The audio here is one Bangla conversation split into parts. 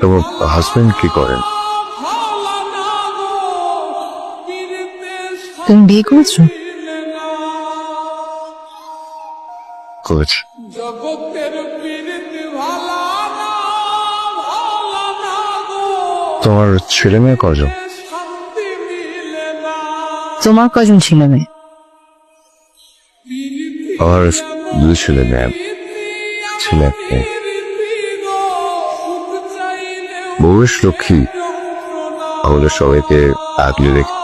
তোমার হাজবেন্ড কি করেন? ভালা না গো পীড়িতে তুমি বিয়ে করেছ তোমার ছেলে মেয়ে কজন? তোমার কজন ছিল মেয়ে? আমার দুই ছেলে মেয়ে। ছেলে মেয়ে। বউয়ের লক্ষ্মী আমাদের সবাইকে আগলে রেখে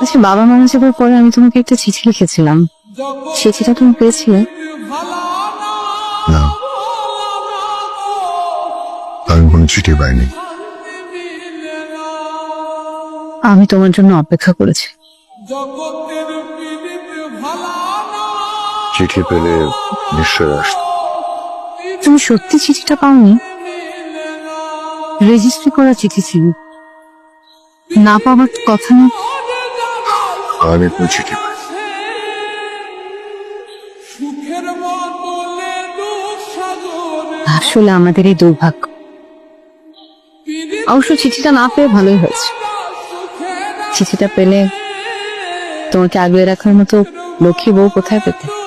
আচ্ছা বাবা মারা যাবার পরে আমি তোমাকে একটা চিঠি লিখেছিলাম। চিঠিটা তুমি পেয়েছিলে? না। আমি কোনো চিঠি পাইনি। আমি তোমার জন্য অপেক্ষা করেছি। চিঠি পেলে নিশ্চয় আস তুমি সত্যি চিঠিটা পাওনি? রেজিস্ট্রি করা চিঠি ছিল। না পাওয়ার কথা না। আমি কোনো চিঠি আসলে আমাদের এই দুর্ভাগ্য। অবশ্য চিঠিটা না পেয়ে ভালোই হয়েছে। চিঠিটা পেলে তোমাকে আগলে রাখার মতো লক্ষ্মী বউ কোথায় পেতে?